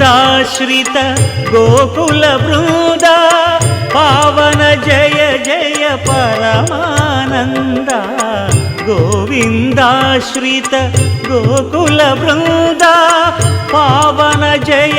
గోవిందాశ్రిత గోకుల బృంద పావన జయ జయ పరమానంద గోవిందాశ్రిత గోకుల బృంద పావన జయ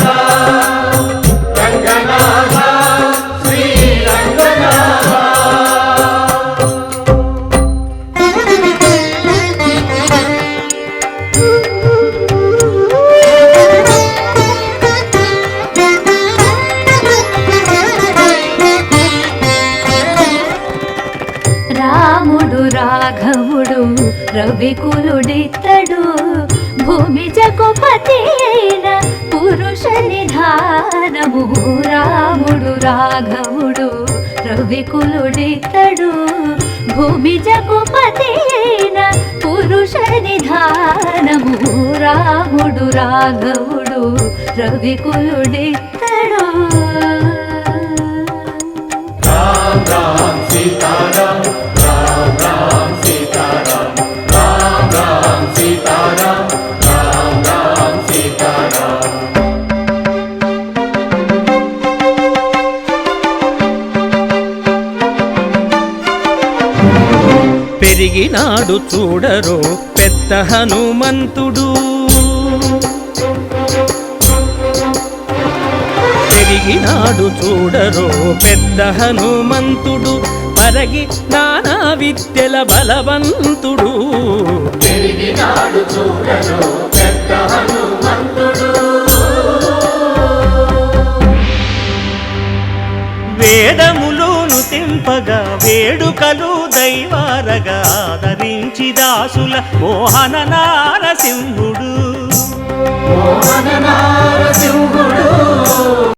రాఘవుడు రవికులుడిత్తడు భూమి జగుపతి అయిన పురుష నిధానము. రాముడు రాఘవుడు రవికులుడిత్తడు భూమి జగుపతి అయిన పురుష నిధానము. రాముడు రాఘవుడు రవికులుడితడు తిరిగినాడు చూడరో పెద్ద హనుమంతుడు. పెరిగినాడు చూడరో పెద్ద హనుమంతుడు. పరగి నానా విద్యల బలవంతుడు. వేడములోను చూడరు పెద్ద హనుమంతుడు వేదములోను తెంపగా వేడుకలు ఆదరగా ధరించి దాసుల మోహన నారసింహుడు. మోహన నారసింహుడు.